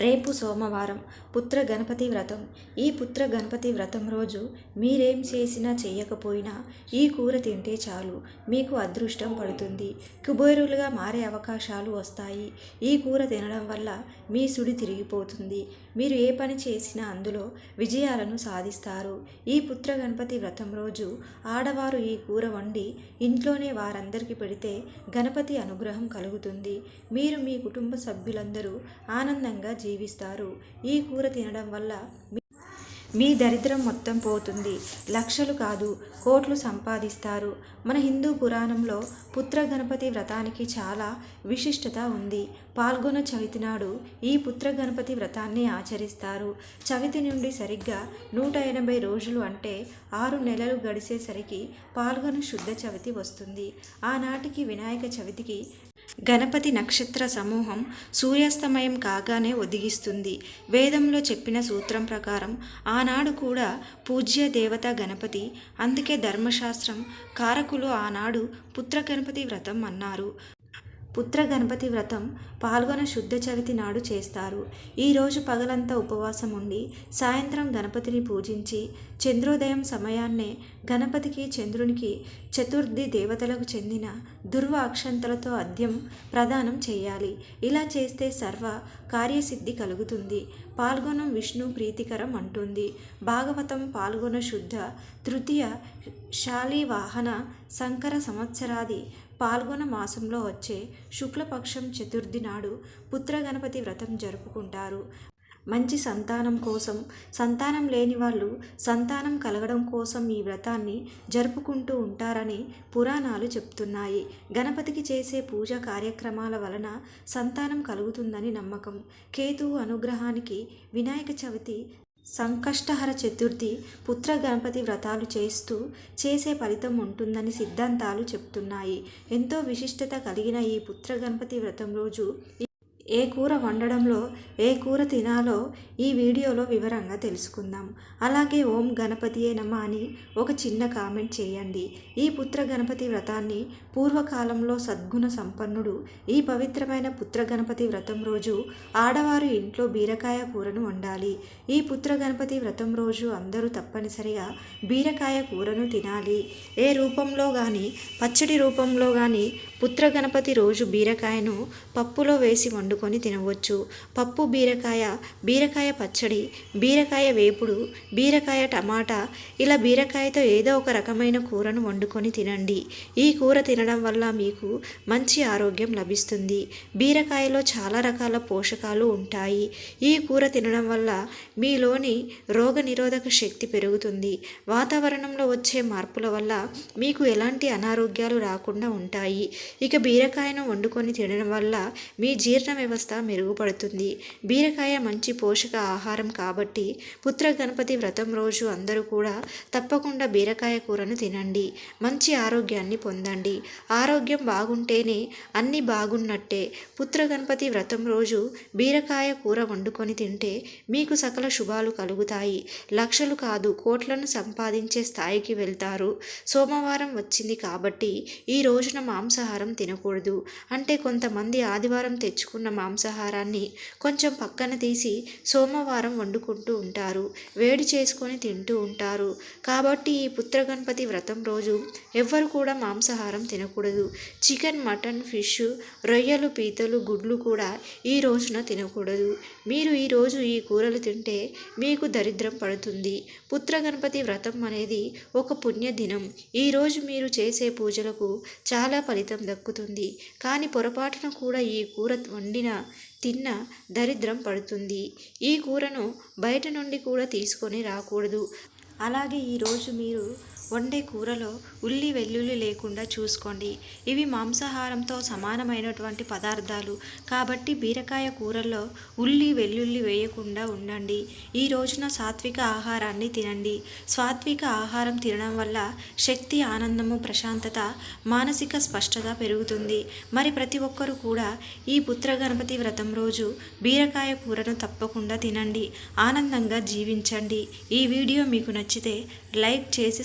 రేపు సోమవారం పుత్ర గణపతి వ్రతం. ఈ పుత్ర గణపతి వ్రతం రోజు మీరేం చేసినా చేయకపోయినా ఈ కూర తింటే చాలు. మీకు అదృష్టం పడుతుంది. కుబేరులుగా మారే అవకాశాలు వస్తాయి. ఈ కూర తినడం వల్ల మీ సుడి తిరిగిపోతుంది. మీరు ఏ పని చేసినా అందులో విజయాలను సాధిస్తారు. ఈ పుత్ర గణపతి వ్రతం రోజు ఆడవారు ఈ కూర వండి ఇంట్లోనే వారందరికీ పెడితే గణపతి అనుగ్రహం కలుగుతుంది. మీరు మీ కుటుంబ సభ్యులందరూ ఆనందంగా జీవిస్తారు. ఈ కూర తినడం వల్ల మీ- దరిద్రం మొత్తం పోతుంది. లక్షలు కాదు కోట్లు సంపాదిస్తారు. మన హిందూ పురాణంలో పుత్ర గణపతి వ్రతానికి చాలా విశిష్టత ఉంది. పాల్గొన చవితి నాడు ఈ పుత్ర గణపతి వ్రతాన్ని ఆచరిస్తారు. చవితి నుండి సరిగ్గా నూట ఎనభై రోజులు అంటే ఆరు నెలలు గడిచేసరికి పాల్గొన శుద్ధ చవితి వస్తుంది. ఆనాటికి వినాయక చవితికి గణపతి నక్షత్ర సమూహం సూర్యాస్తమయం కాగానే ఒదిగిస్తుంది. వేదంలో చెప్పిన సూత్రం ప్రకారం ఆనాడు కూడా పూజ్య దేవత గణపతి అందుకే ధర్మశాస్త్రం కారకులు ఆనాడు పుత్ర గణపతి వ్రతం అన్నారు. పుత్ర గణపతి వ్రతం పాల్గొన శుద్ధ చవితి నాడు చేస్తారు. ఈరోజు పగలంతా ఉపవాసం ఉండి సాయంత్రం గణపతిని పూజించి చంద్రోదయం సమయాన్నే గణపతికి చంద్రునికి చతుర్థి దేవతలకు చెందిన దుర్వ అక్షంతలతో అద్యం ప్రదానం చేయాలి. ఇలా చేస్తే సర్వ కార్యసిద్ధి కలుగుతుంది. పాల్గొనం విష్ణు ప్రీతికరం అంటుంది. భాగవతం పాల్గొన శుద్ధ తృతీయ శాలివాహన సంకర సంవత్సరాది పాల్గొన మాసంలో వచ్చే శుక్లపక్షం చతుర్థి నాడు పుత్రగణపతి వ్రతం జరుపుకుంటారు. మంచి సంతానం కోసం సంతానం లేని వాళ్ళు సంతానం కలగడం కోసం ఈ వ్రతాన్ని జరుపుకుంటూ ఉంటారని పురాణాలు చెప్తున్నాయి. గణపతికి చేసే పూజ కార్యక్రమాల వలన సంతానం కలుగుతుందని నమ్మకం. కేతువు అనుగ్రహానికి వినాయక చవితి సంకష్టహర చతుర్థి పుత్ర గణపతి వ్రతాలు చేస్తూ చేసే ఫలితం ఉంటుందని సిద్ధాంతాలు చెప్తున్నాయి. ఎంతో విశిష్టత కలిగిన ఈ పుత్ర గణపతి వ్రతం రోజు ఏ కూర వండడంలో ఏ కూర తినాలో ఈ వీడియోలో వివరంగా తెలుసుకుందాం. అలాగే ఓం గణపతియే నమ అని ఒక చిన్న కామెంట్ చేయండి. ఈ పుత్ర గణపతి వ్రతాన్ని పూర్వకాలంలో సద్గుణ సంపన్నుడు ఈ పవిత్రమైన పుత్ర గణపతి వ్రతం రోజు ఆడవారు ఇంట్లో బీరకాయ కూరను వండాలి. ఈ పుత్ర గణపతి వ్రతం రోజు అందరూ తప్పనిసరిగా బీరకాయ కూరను తినాలి. ఏ రూపంలో కానీ పచ్చడి రూపంలో కానీ పుత్ర గణపతి రోజు బీరకాయను పప్పులో వేసి వండు వండుకొని తినవచ్చు. పప్పు బీరకాయ బీరకాయ పచ్చడి బీరకాయ వేపుడు బీరకాయ టమాటా ఇలా బీరకాయతో ఏదో ఒక రకమైన కూరను వండుకొని తినండి. ఈ కూర తినడం వల్ల మీకు మంచి ఆరోగ్యం లభిస్తుంది. బీరకాయలో చాలా రకాల పోషకాలు ఉంటాయి. ఈ కూర తినడం వల్ల మీలోని రోగనిరోధక శక్తి పెరుగుతుంది. వాతావరణంలో వచ్చే మార్పుల వల్ల మీకు ఎలాంటి అనారోగ్యాలు రాకుండా ఉంటాయి. ఇక బీరకాయను వండుకొని తినడం వల్ల మీ జీర్ణ వ్యవస్థ మెరుగుపడుతుంది. బీరకాయ మంచి పోషక ఆహారం కాబట్టి పుత్ర గణపతి వ్రతం రోజు అందరూ కూడా తప్పకుండా బీరకాయ కూరను తినండి. మంచి ఆరోగ్యాన్ని పొందండి. ఆరోగ్యం బాగుంటేనే అన్నీ బాగున్నట్టే. పుత్ర గణపతి వ్రతం రోజు బీరకాయ కూర వండుకొని తింటే మీకు సకల శుభాలు కలుగుతాయి. లక్షలు కాదు కోట్లను సంపాదించే స్థాయికి వెళ్తారు. సోమవారం వచ్చింది కాబట్టి ఈ రోజున మాంసాహారం తినకూడదు. అంటే కొంతమంది ఆదివారం తెచ్చుకున్న మాంసాహారాన్ని కొంచెం పక్కన తీసి సోమవారం వండుకుంటూ ఉంటారు. వేడి చేసుకొని తింటూ ఉంటారు. కాబట్టి ఈ పుత్ర గణపతి వ్రతం రోజు ఎవ్వరు కూడా మాంసాహారం తినకూడదు. చికెన్ మటన్ ఫిష్ రొయ్యలు పీతలు గుడ్లు కూడా ఈ రోజున తినకూడదు. మీరు ఈ రోజు ఈ కూరలు తింటే మీకు దరిద్రం పడుతుంది. పుత్ర గణపతి వ్రతం అనేది ఒక పుణ్యదినం. ఈరోజు మీరు చేసే పూజలకు చాలా ఫలితం దక్కుతుంది. కానీ పొరపాటున కూడా ఈ కూర వండిన తిన్న దరిద్రం పడుతుంది. ఈ కూరను బయట నుండి కూడా తీసుకొని రాకూడదు. అలాగే ఈరోజు మీరు వండే కూరలో ఉల్లి వెల్లుల్లి లేకుండా చూసుకోండి. ఇవి మాంసాహారంతో సమానమైనటువంటి పదార్థాలు. కాబట్టి బీరకాయ కూరల్లో ఉల్లి వెల్లుల్లి వేయకుండా ఉండండి. ఈ రోజున సాత్విక ఆహారాన్ని తినండి. సాత్విక ఆహారం తినడం వల్ల శక్తి ఆనందము ప్రశాంతత మానసిక స్పష్టత పెరుగుతుంది. మరి ప్రతి ఒక్కరూ కూడా ఈ పుత్ర గణపతి వ్రతం రోజు బీరకాయ కూరను తప్పకుండా తినండి. ఆనందంగా జీవించండి. ఈ వీడియో మీకు నచ్చితే లైక్ చేసి